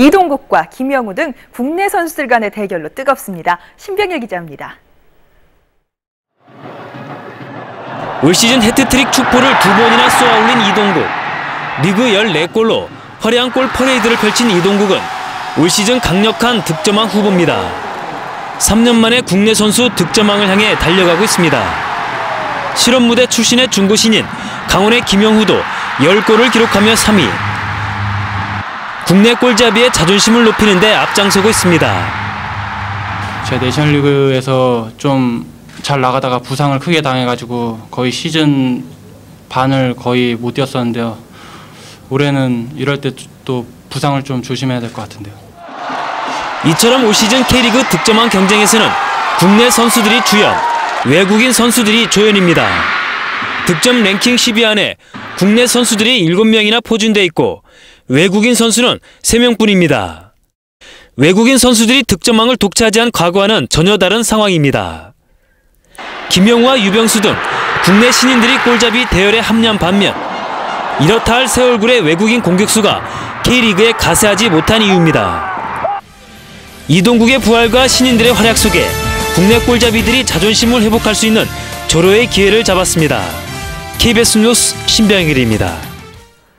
이동국과 김영우 등 국내 선수들 간의 대결로 뜨겁습니다. 신병일 기자입니다. 올 시즌 해트트릭 축포를 두 번이나 쏘아올린 이동국. 리그 14골로 화려한 골 퍼레이드를 펼친 이동국은 올 시즌 강력한 득점왕 후보입니다. 3년 만에 국내 선수 득점왕을 향해 달려가고 있습니다. 실업 무대 출신의 중고 신인 강원의 김영후도 10골을 기록하며 3위. 국내 골잡이의 자존심을 높이는 데 앞장서고 있습니다. 제 내셔널리그에서 좀 잘 나가다가 부상을 크게 당해가지고 거의 시즌 반을 거의 못 뛰었었는데요. 올해는 이럴 때 또 부상을 좀 조심해야 될 것 같은데요. 이처럼 올 시즌 K리그 득점왕 경쟁에서는 국내 선수들이 주연, 외국인 선수들이 조연입니다. 득점 랭킹 10위 안에 국내 선수들이 7명이나 포진돼 있고 외국인 선수는 3명뿐입니다. 외국인 선수들이 득점왕을 독차지한 과거와는 전혀 다른 상황입니다. 김영우와 유병수 등 국내 신인들이 골잡이 대열에 합류한 반면 이렇다 할 새 얼굴의 외국인 공격수가 K리그에 가세하지 못한 이유입니다. 이동국의 부활과 신인들의 활약 속에 국내 골잡이들이 자존심을 회복할 수 있는 절호의 기회를 잡았습니다. KBS 뉴스 신병일입니다.